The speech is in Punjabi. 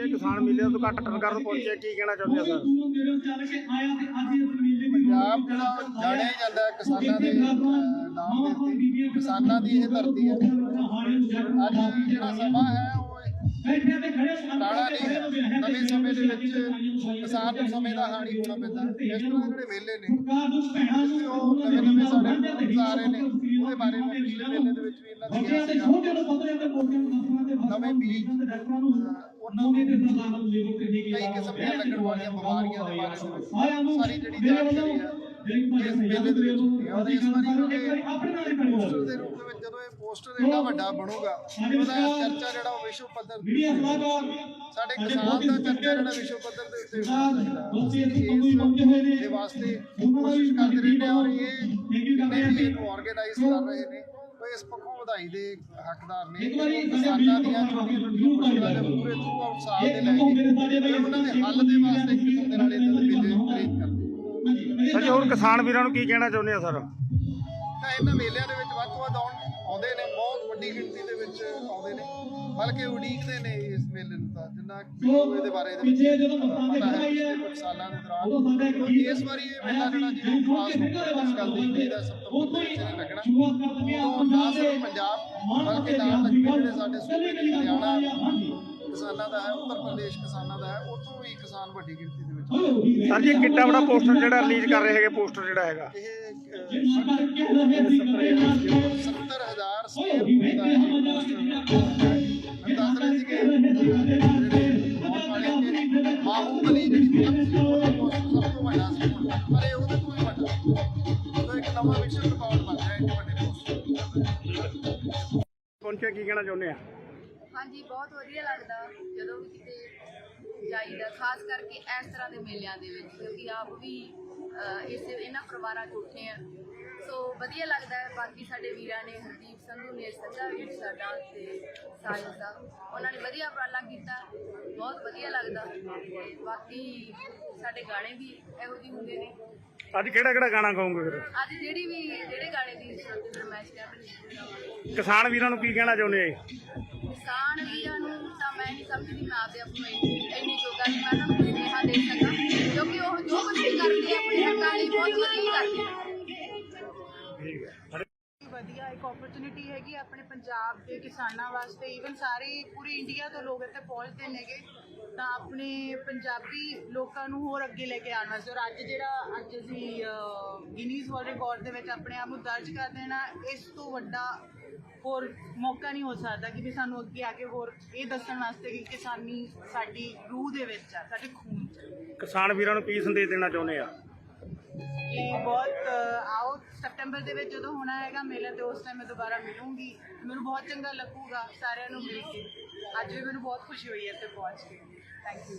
ਇਹ ਕਿਸਾਨ ਮੇਲੇ ਦਾ ਉਦਘਾਟਨ ਕਰਨ ਪਹੁੰਚੇ, ਕੀ ਕਹਿਣਾ ਚਾਹੁੰਦੇ ਆ ਸਰ? ਪੰਜਾਬ ਜਿਹੜਾ ਜਾਣਿਆ ਜਾਂਦਾ ਹੈ ਕਿਸਾਨਾਂ ਦੇ ਨਾਮ ਦੇ ਉੱਤੇ, ਕਿਸਾਨਾਂ ਦੀ ਇਹ ਧਰਤੀ ਹੈ। ਅੱਜ ਜਿਹੜਾ ਸਮਾਂ ਹੈ ਪੁਰਾਣਾ ਨਹੀਂ ਹੈ ਨਵੇਂ ਸਮੇਂ ਦੇ ਵਿੱਚ ਕਿਸਾਨ ਨੂੰ ਸਮੇਂ ਦਾ ਹਾਣੀ ਹੋਣਾ ਪੈਂਦਾ ਹੈ। ਇਸ ਤਰ੍ਹਾਂ ਜਿਹੜੇ ਮੇਲੇ ਨੇ ਉਹ ਨਵੇਂ ਨਵੇਂ ਸਾਡੇ ਰਹੇ ਨੇ ਉਹਦੇ ਬਾਰੇ ਮੈਂ ਪਿਛਲੇ ਮੇਲੇ ਦੇ ਵਿੱਚ ਵੀ ਇਹਨਾਂ ਦੀ ਗਿਆ ਸੀਗਾ ਨਵੇਂ ਬੀਜ ਉਹਨਾਂ ਨੂੰ ਕਈ ਕਿਸਮ ਦੀਆਂ ਲੱਗਣ ਵਾਲੀਆਂ ਬਿਮਾਰੀਆਂ ਦੇ ਬਾਰੇ ਦੇ ਸਾਰੀ ਜਿਹੜੀ ਜਾਣਕਾਰੀ ਹੈ ਇਸ ਮੇਲੇ ਦੇ ਵਿੱਚ ਹੁੰਦੀ ਹੈ ਔਰ ਇਸ ਵਾਰੀ ਕਿਉਂਕਿ ਪੋਸਟਰ ਦੇ ਰੂਪ ਦੇ ਵਿੱਚ ਜਦੋਂ ਪੋਸਟਰ ਇੰਨਾ ਵੱਡਾ ਬਣੂਗਾ ਉਹਦਾ ਚਰਚਾ ਜਿਹੜਾ ਉਹ ਵਿਸ਼ਵ ਪੱਧਰ ਤੇ ਸਾਡੇ ਕਿਸਾਨ ਦਾ ਚਰਚਾ ਜਿਹੜਾ ਵਿਸ਼ਵ ਪੱਧਰ ਦੇ ਉੱਤੇ ਇਸ ਦੇ ਵਾਸਤੇ ਕੋਸ਼ਿਸ਼ ਕਰਦੇ ਰਹਿੰਦੇ ਹਾਂ ਔਰ ਇਹ ਇਹਨੂੰ ਆਰਗੇਨਾਈਜ਼ ਕਰ ਰਹੇ ਨੇ। ਇਸ ਪੱਖੋਂ ਵਧਾਈ ਦੇ ਹੱਕਦਾਰ ਨੇ। ਕਿਸਾਨਾਂ ਦੀਆਂ ਛੋਟੀਆਂ ਛੋਟੀਆਂ ਮੁਸ਼ਕਲਾਂ ਦੇ ਪੂਰੇ ਥਰੂ ਆਊਟ ਸਾਲ ਦੇ ਲੈ ਕੇ ਉਹਨਾਂ ਦੇ ਹੱਲ ਦੇ ਵਾਸਤੇ ਕਿਸਮ ਦੇ ਨਾਲ ਇਹਨਾਂ ਦੇ ਮੇਲੇ ਅਰੇਂਜ ਕਰਦੇ। ਸਰ ਹੋਰ ਕਿਸਾਨ ਵੀਰਾਂ ਨੂੰ ਕੀ ਕਹਿਣਾ ਚਾਹੁੰਦੇ ਆ ਸਰ? ਤਾਂ ਇਹਨਾਂ ਮੇਲਿਆਂ ਦੇ ਵਿੱਚ ਵੱਧ ਤੋਂ ਵੱਧ ਆਉਣ ਆਉਂਦੇ ਨੇ ਬਹੁਤ ਵੱਡੀ ਗਿਣਤੀ ਦੇ ਵਿੱਚ ਆਉਂਦੇ ਨੇ। ਬਲਕਿ ਉਡੀਕਦੇ ਨੇ ਇਸ ਮੇਲੇ ਨੂੰ ਤਾਂ ਜਿੰਨਾ ਮੈਨੂੰ ਇਹਦੇ ਬਾਰੇ ਦੇ ਵਿੱਚ ਪਤਾ ਹੈ ਪਿਛਲੇ ਕੁਝ ਸਾਲਾਂ ਦੇ ਦੌਰਾਨ। ਇਸ ਵਾਰੀ ਇਹ ਮੇਲਾ ਜਿਹੜਾ ਜੀ ਉਹ ਖਾਸ ਇਸ ਗੱਲ ਦੀ ਉਮੀਦ ਹੈ ਸਭ ਤੋਂ ਵੱਧ ਵਿੱਚ ਲੱਗਣਾ। ਨਾ ਸਿਰਫ ਪੰਜਾਬ ਬਲਕਿ ਨਾਲ ਲੱਗਦੇ ਜਿਹੜੇ ਸਾਡੇ ਸੂਬੇ ਹਰਿਆਣਾ ਕਿਸਾਨਾਂ ਦਾ ਹੈ ਉੱਤਰ ਪ੍ਰਦੇਸ਼ ਕਿਸਾਨਾਂ ਦਾ ਹੈ ਉੱਥੋਂ ਵੀ ਕਿਸਾਨ ਵੱਡੀ ਗਿਣਤੀ ਦੇ ਵਿੱਚ ਆਉਂਦੇ ਨੇ। ਸਰ ਜੀ ਕਿੱਡਾ ਬੜਾ ਪੋਸਟਰ ਜਿਹੜਾ ਰਿਲੀਜ਼ ਕਰ ਰਹੇ ਹੈਗੇ ਪੋਸਟਰ ਜਿਹੜਾ ਹੈਗਾ। ਇਹ 70000 ਸਕੁਅਰ ਫੁੱਟ ਦਾ ਇਹ ਪੋਸਟਰ ਮੈਂ ਦੱਸ ਰਹੇ ਸੀ ਕਿ ਜਿਹੜੇ ਆਉਣ ਵਾਲੇ ਕਿ ਬਾਹੂਬਲੀ ਜਿਹੜੀ ਫਿਲਮ ਸੀ ਉਹਦਾ ਪੋਸਟਰ ਸਭ ਤੋਂ ਵੱਡਾ ਸੀ ਪਰ ਇਹ ਉਹਦੇ ਤੋਂ ਵੀ ਵੱਡਾ ਸੋ ਇੱਕ ਨਵਾਂ ਵਿਸ਼ਵ ਰਿਕਾਰਡ ਬਣ ਗਿਆ ਇੰਨੇ ਵੱਡੇ ਪੋਸਟਰ ਪਹੁੰਚੇ ਕੀ ਕਹਿਣਾ ਚਾਹੁੰਦੇ ਆ ਹਾਂਜੀ, ਬਹੁਤ ਵਧੀਆ ਲੱਗਦਾ। ਜਦੋਂ ਵੀ ਕਿਤੇ ਜਾਈਦਾ ਖਾਸ ਕਰਕੇ ਇਸ ਤਰ੍ਹਾਂ ਦੇ ਮੇਲਿਆਂ ਦੇ ਵਿੱਚ ਕਿਉਂਕਿ ਆਪ ਵੀ ਅਹ, ਇਸ ਇਹਨਾਂ ਪਰਿਵਾਰਾਂ ਚ ਉੱਠੇ ਆ। ਸੋ ਵਧੀਆ ਲੱਗਦਾ ਹੈ। ਬਾਕੀ ਸਾਡੇ ਵੀਰਾਂ ਨੇ ਹਰਦੀਪ ਸੰਧੂ ਨੇ ਸੱਜਾ ਵੀਰ ਸਾਡਾ ਤੇ ਸਾਹਿਲ ਸਾਹਿਬ ਉਹਨਾਂ ਨੇ ਵਧੀਆ ਉਪਰਾਲਾ ਕੀਤਾ। ਬਹੁਤ ਵਧੀਆ ਲੱਗਦਾ। ਬਾਕੀ ਸਾਡੇ ਗਾਣੇ ਵੀ ਇਹੋ ਜਿਹੇ ਹੁੰਦੇ ਨੇ। ਅੱਜ ਕਿਹੜਾ ਕਿਹੜਾ ਗਾਣਾ ਗਾਉਂਗੇ ਫਿਰ? ਅੱਜ ਜਿਹੜੀ ਵੀ ਜਿਹੜੇ ਗਾਣੇ ਦੀ ਫਰਮਾਇਸ਼ ਕਰਦੇ ਕਿਸਾਨ ਵੀਰਾਂ ਨੂੰ ਕੀ ਕਹਿਣਾ ਚਾਹੁੰਦੇ ਆ? ਕਿਸਾਨ ਵੀਰਾਂ ਨੂੰ ਤਾਂ ਮੈਂ ਨਹੀਂ ਸਮਝਦੀ ਮੈਂ ਆਪਦੇ ਆਪ ਨੂੰ ਇੰਨੀ ਜੋਗਾ ਕਿ ਮੈਂ ਨੂੰ ਸੁਨੇਹਾ ਦੇ ਸਕਾਂ ਕਿਉਂਕਿ ਉਹ ਜੋ ਕੁਝ ਵੀ ਕਰਦੇ ਆ ਆਪਣੇ ਹੱਕਾਂ ਲਈ ਬਹੁਤ ਵਧੀਆ ਕਰਦੇ ਆ। ਠੀਕ ਹੈ। ਵਧੀਆ ਇੱਕ ਓਪਰਚੁਨਿਟੀ ਹੈਗੀ ਆਪਣੇ ਪੰਜਾਬ ਦੇ ਕਿਸਾਨਾਂ ਵਾਸਤੇ। ਈਵਨ ਸਾਰੇ ਪੂਰੀ ਇੰਡੀਆ ਤੋਂ ਲੋਕ ਇੱਥੇ ਪਹੁੰਚਦੇ ਨੇਗੇ। ਤਾਂ ਆਪਣੇ ਪੰਜਾਬੀ ਲੋਕਾਂ ਨੂੰ ਹੋਰ ਅੱਗੇ ਲੈ ਕੇ ਆਉਣ ਵਾਸਤੇ। ਔਰ ਅੱਜ ਜਿਹੜਾ ਅੱਜ ਅਸੀਂ ਗਿਨੀਜ਼ ਵਰਲਡ ਰਿਕਾਰਡ ਦੇ ਵਿੱਚ ਆਪਣੇ ਆਪ ਨੂੰ ਦਰਜ ਕਰ ਦੇਣਾ ਇਸ ਤੋਂ ਵੱਡਾ ਹੋਰ ਮੌਕਾ ਨਹੀਂ ਹੋ ਸਕਦਾ ਕਿ ਵੀ ਸਾਨੂੰ ਅੱਗੇ ਆ ਕੇ ਹੋਰ ਇਹ ਦੱਸਣ ਵਾਸਤੇ ਕਿ ਕਿਸਾਨੀ ਸਾਡੀ ਰੂਹ ਦੇ ਵਿੱਚ ਆ, ਸਾਡੇ ਖੂਨ 'ਚ ਕਿਸਾਨ ਵੀਰਾਂ ਨੂੰ ਕੀ ਸੰਦੇਸ਼ ਦੇਣਾ ਚਾਹੁੰਦੇ ਆ? ਕਿ ਬਹੁਤ ਆਓ ਸਤੰਬਰ ਦੇ ਵਿੱਚ ਜਦੋਂ ਹੋਣਾ ਹੈਗਾ ਮੇਲਾ ਤੇ ਉਸ ਟਾਈਮ ਮੈਂ ਦੁਬਾਰਾ ਮਿਲੂੰਗੀ। ਮੈਨੂੰ ਬਹੁਤ ਚੰਗਾ ਲੱਗੂਗਾ ਸਾਰਿਆਂ ਨੂੰ ਮਿਲ ਕੇ। ਅੱਜ ਵੀ ਮੈਨੂੰ ਬਹੁਤ ਖੁਸ਼ੀ ਹੋਈ ਹੈ ਇੱਥੇ ਪਹੁੰਚ ਕੇ। Thank you